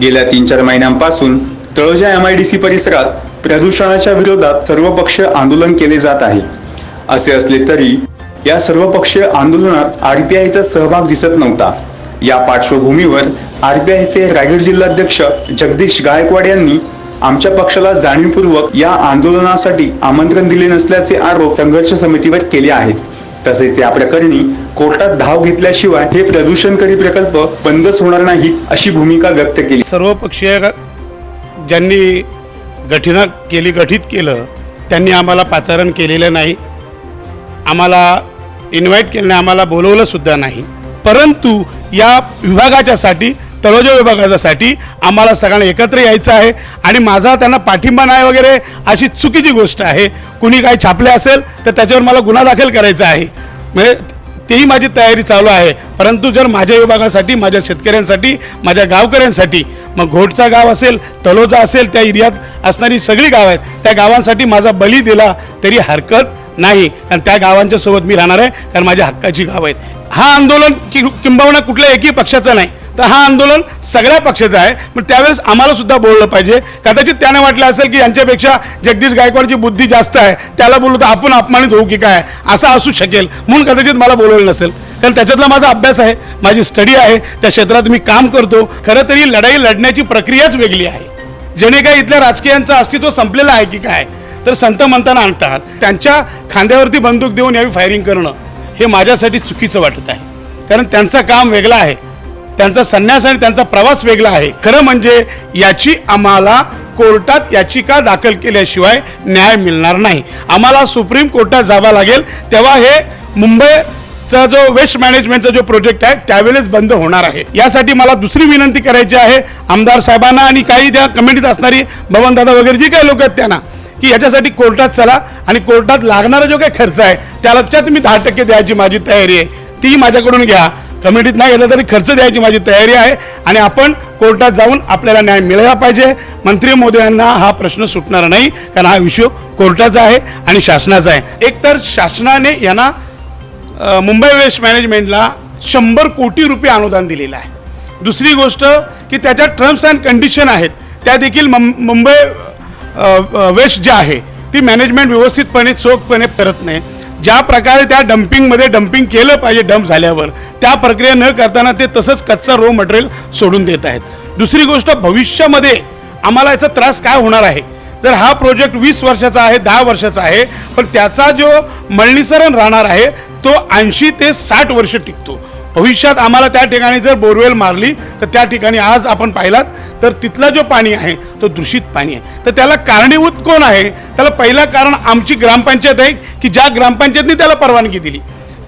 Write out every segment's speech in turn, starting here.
गेल्या तीन चार महिन्यांपासून Taloja M I D C परिसरात प्रदूषणाच्या विरोधात सर्वपक्षीय आंदोलन केले जात आहे. असे असले तरी या सर्वपक्षीय आंदोलनात आरपीआयचा सहभाग दिसत नव्हता. या पार्श्वभूमीवर आरपीआयचे रायगड जिल्हाध्यक्ष जगदीश गायकवाड यांनी आमच्या पक्षाला जाणीवपूर्वक या आंदोलनासाठी आमंत्रण दिले नसल्याचे आरोप संघर्ष समितीवर केले आहेत. तसेच या प्रकरणी कोर्टात धाव घेतल्याशिवाय हे प्रदूषणकारी प्रकल्प बंदच होणार नाही अशी भूमिका व्यक्त केली. सर्वपक्षीय ज्यांनी गठीना केली गठीत केलं त्यांनी आम्हाला पाचारण केलेलं नाही. आम्हाला इन्व्हाइट केलं नाही आम्हाला बोलवलंसुद्धा नाही. परंतु या विभागाच्यासाठी तळोजा विभागाच्यासाठी आम्हाला सगळ्यांना एकत्र यायचं आहे आणि माझा त्यांना पाठिंबा नाही वगैरे अशी चुकीची गोष्ट आहे. कुणी काही छापले असेल तर त्याच्यावर मला गुन्हा दाखल करायचा आहे. म्हणजे तेही माझी तयारी चालू आहे. परंतु जर माझ्या विभागासाठी माझ्या शेतकऱ्यांसाठी माझ्या गावकऱ्यांसाठी मग घोटचा गाव असेल तलोजा असेल त्या एरियात असणारी सगळी गाव आहेत त्या गावांसाठी माझा बली दिला तरी हरकत नाही. कारण त्या गावांच्या सोबत मी राहणार आहे कारण माझ्या हक्काची गाव आहेत. हा आंदोलन कि किंबहुना कुठल्या एकही पक्षाचा नाही. तर हा आंदोलन सगळ्या पक्षाचं आहे. पण त्यावेळेस आम्हाला सुद्धा बोललं पाहिजे. कदाचित त्याने वाटलं असेल की यांच्यापेक्षा जगदीश गायकवाडची बुद्धी जास्त आहे. त्याला बोललो तर आपण अपमानित होऊ की काय? असं असू शकेल. म्हणून कदाचित मला बोलवलं नसेल. कारण त्याच्यातला माझा अभ्यास आहे. माझी स्टडी आहे. त्या क्षेत्रात मी काम करतो. खरं तरी लढाई लढण्याची प्रक्रियाच वेगळी आहे. जेणे काय इथल्या राजकीयांचं अस्तित्व संपलेलं आहे की काय? तर संत म्हणताना आणतात त्यांच्या खांद्यावरती बंदूक देऊन यावी फायरिंग करणं हे माझ्यासाठी चुकीचं वाटत आहे. कारण त्यांचं काम वेगळं आहे. त्यांचा संन्यास आणि त्यांचा प्रवास वेगळा आहे. खरं म्हणजे याची आम्हाला कोर्टात याचिका दाखल केल्याशिवाय न्याय मिळणार नाही. आम्हाला सुप्रीम कोर्टात जावं लागेल. तेव्हा हे मुंबईचा जो वेस्ट मॅनेजमेंटचा जो प्रोजेक्ट आहे त्यावेळेस बंद होणार आहे. यासाठी मला दुसरी विनंती करायची आहे आमदार साहेबांना आणि काही त्या कमिटीत असणारी भवनदादा वगैरे जी काही लोक आहेत त्यांना की याच्यासाठी कोर्टात चला आणि कोर्टात लागणारा जो काही खर्च आहे त्या लक्षात मी दहा टक्के द्यायची माझी तयारी आहे. ती माझ्याकडून घ्या. कमिटीत नाही गेलं तरी खर्च द्यायची माझी तयारी आहे आणि आपण कोर्टात जाऊन आपल्याला न्याय मिळाला पाहिजे. मंत्री मोदयांना हा प्रश्न सुटणार नाही कारण हा विषय कोर्टाचा आहे आणि शासनाचा आहे. एकतर शासनाने यांना मुंबई वेस्ट मॅनेजमेंटला शंभर कोटी रुपये अनुदान दिलेलं आहे. दुसरी गोष्ट की त्याच्या टर्म्स अँड कंडिशन आहेत. त्या देखील मुंबई वेस्ट जे आहे ती मॅनेजमेंट व्यवस्थितपणे चोखपणे करत नाही. ज्या प्रकारे त्या डम्पिंगमध्ये डम्पिंग केलं पाहिजे डंप झाल्यावर त्या प्रक्रिया न करताना ते तसंच कच्चा रो मटेरियल सोडून देत आहेत. दुसरी गोष्ट भविष्यामध्ये आम्हाला याचा त्रास काय होणार आहे? तर हा प्रोजेक्ट वीस वर्षाचा आहे दहा वर्षाचा आहे पण त्याचा जो मळणीसरण राहणार आहे तो ऐंशी ते साठ वर्ष टिकतो. भविष्यात आम्हाला त्या ठिकाणी जर बोरवेल मारली तर त्या ठिकाणी आज आपण पाहिलात तर तिथला जो पाणी आहे तो दूषित पाणी आहे. तर त्याला कारणीभूत कोण आहे? त्याला पहिलं कारण आमची ग्रामपंचायत आहे की ज्या ग्रामपंचायतनी त्याला परवानगी दिली.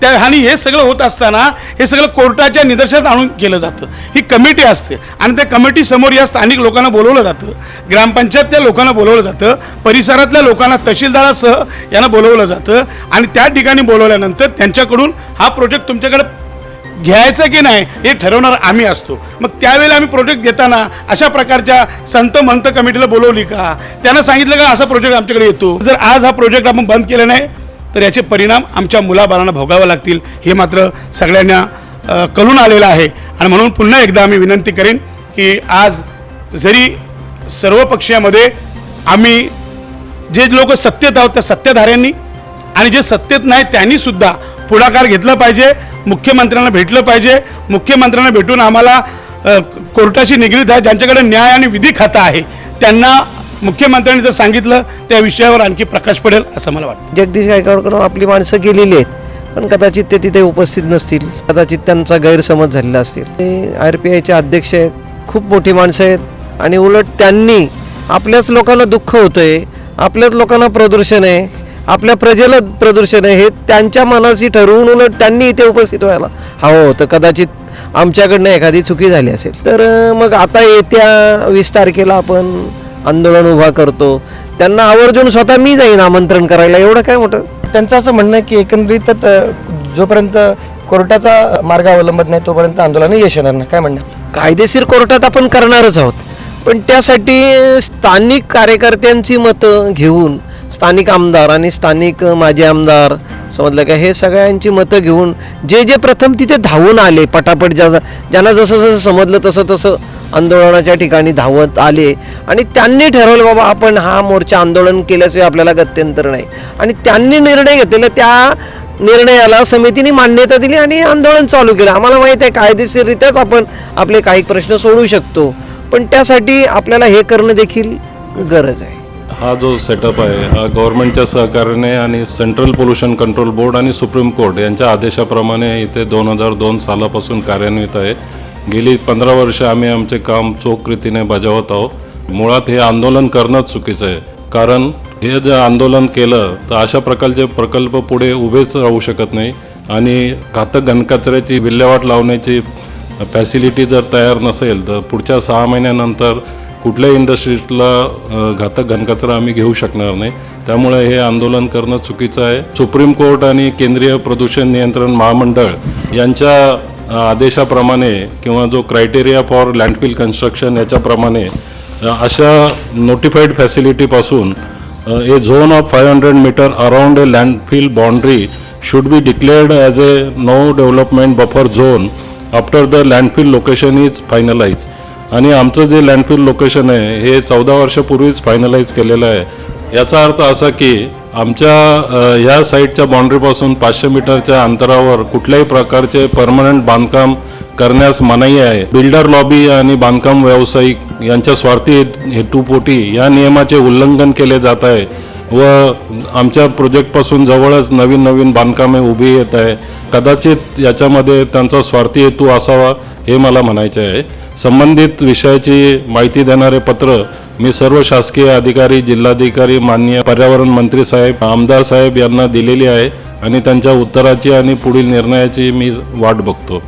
त्या आणि हे सगळं होत असताना हे सगळं कोर्टाच्या निदर्शनात आणून केलं जातं. ही कमिटी असते आणि त्या कमिटीसमोर या स्थानिक लोकांना बोलवलं जातं. ग्रामपंचायतच्या लोकांना बोलवलं जातं. परिसरातल्या लोकांना तहसीलदारासह यांना बोलवलं जातं. आणि त्या ठिकाणी बोलवल्यानंतर त्यांच्याकडून हा प्रोजेक्ट तुमच्याकडे घ्यायचं की नाही हे ठरवणार आम्ही असतो. मग त्यावेळेला आम्ही प्रोजेक्ट घेताना अशा प्रकारच्या संत मंत कमिटीला बोलवली का? त्यांना सांगितलं का असा प्रोजेक्ट आमच्याकडे येतो. जर आज हा प्रोजेक्ट आपण बंद केला नाही तर याचे परिणाम आमच्या मुलाबाळांना भोगावे लागतील. हे मात्र सगळ्यांना कळून आलेलं आहे. आणि म्हणून पुन्हा एकदा आम्ही विनंती करेन की आज जरी सर्व पक्षामध्ये आम्ही जे लोक सत्तेत आहोत त्या सत्ताधाऱ्यांनी आणि जे सत्तेत नाही त्यांनीसुद्धा पुढाकार घेतला पाहिजे मुख्यमंत्र्यांना भेटलं पाहिजे. मुख्यमंत्र्यांना भेटून आम्हाला कोर्टाशी निगडीत आहे ज्यांच्याकडे न्याय आणि विधी खातं आहे त्यांना मुख्यमंत्र्यांनी जर सांगितलं त्या विषयावर आणखी प्रकाश पडेल असं मला वाटतं. जगदीश गायकवाडकडून आपली माणसं गेलेली आहेत पण कदाचित ते तिथे उपस्थित नसतील. कदाचित त्यांचा गैरसमज झालेला असतील. ते आर पी आयचे अध्यक्ष आहेत खूप मोठी माणसं आहेत आणि उलट त्यांनी आपल्याच लोकांना दुःख होतंय आपल्याच लोकांना प्रदूषण आहे आपल्या प्रजेला प्रदूषण आहे हे त्यांच्या मनाशी ठरवून उलट त्यांनी इथे उपस्थित व्हायला. हवं होतं कदाचित आमच्याकडनं एखादी चुकी झाली असेल. तर मग आता येत्या वीस तारखेला आपण आंदोलन उभा करतो. त्यांना आवर्जून स्वतः मी जाईन आमंत्रण करायला. एवढं काय मोठं? त्यांचं असं म्हणणं की एकंदरीत जोपर्यंत कोर्टाचा मार्ग अवलंबत नाही तोपर्यंत आंदोलन यश येणार नाही. काय म्हणणं? कायदेशीर कोर्टात आपण करणारच आहोत. पण त्यासाठी स्थानिक कार्यकर्त्यांची मतं घेऊन स्थानिक आमदार आणि स्थानिक माजी आमदार समजलं का हे सगळ्यांची मतं घेऊन जे जे प्रथम तिथे धावून आले पटापट ज्या ज्यांना जसं जसं समजलं तसं तसं आंदोलनाच्या ठिकाणी धावत आले. आणि त्यांनी ठरवलं बाबा आपण हा मोर्चा आंदोलन केल्याशिवाय आपल्याला गत्यंतर नाही. आणि त्यांनी निर्णय घेतलेला त्या निर्णयाला समितीने मान्यता दिली आणि आंदोलन चालू केलं. आम्हाला माहीत आहे कायदेशीररित्याच आपण आपले काही प्रश्न सोडवू शकतो. पण त्यासाठी आपल्याला हे करणं देखील गरज आहे. हा जो सेटअप आहे हा गव्हर्नमेंटच्या सहकार्याने आणि सेंट्रल पोल्युशन कंट्रोल बोर्ड आणि सुप्रीम कोर्ट यांच्या आदेशाप्रमाणे इथे दोन हजार दोन सालापासून कार्यान्वित आहे. गेली पंधरा वर्ष आम्ही आमचे काम चोख रीतीने बजावत आहोत. मुळात हे आंदोलन करणंच चुकीचं आहे. कारण हे जर आंदोलन केलं तर अशा प्रकारचे प्रकल्प पुढे उभेच राहू शकत नाही. आणि घातक घनकचऱ्याची विल्हेवाट लावण्याची फॅसिलिटी जर तयार नसेल तर पुढच्या सहा महिन्यानंतर कुठल्याही इंडस्ट्रीजला घातक घनकचरा आम्ही घेऊ शकणार नाही. त्यामुळे हे आंदोलन करणं चुकीचं आहे. सुप्रीम कोर्ट आणि केंद्रीय प्रदूषण नियंत्रण महामंडळ यांच्या आदेशाप्रमाणे किंवा जो क्रायटेरिया फॉर लँडफिल कन्स्ट्रक्शन याच्याप्रमाणे अशा notified फॅसिलिटीपासून a zone of five hundred metre around a landfill boundary should be declared as a no development buffer zone after the landfill location is finalize आणि आमचं जे लँडफिल लोकेशन आहे हे चौदा वर्षापूर्वीच finalise केलेलं आहे. याचा अर्थ असा की आमच्या ह्या साईडच्या बाउंड्रीपासून पाचशे मीटरच्या अंतरावर कुठल्याही प्रकारचे परमनंट बांधकाम करण्यास मनाई आहे. बिल्डर लॉबी आणि बांधकाम व्यावसायिक यांच्या स्वार्थी हेतूपोटी या नियमाचे उल्लंघन केले जात आहे. व आमच्या प्रोजेक्टपासून जवळच नवीन नवीन बांधकामे उभी येत आहे. कदाचित याच्यामध्ये त्यांचा स्वार्थी हेतू असावा हे मला म्हणायचे आहे. संबंधित विषयाची माहिती देणारे पत्र मी सर्व शासकीय अधिकारी जिल्हाधिकारी माननीय पर्यावरण मंत्री साहेब आमदार साहेब यांना दिलेली आहे आणि त्यांच्या उत्तराची आणि पुढील निर्णयाची मी वाट बघतो.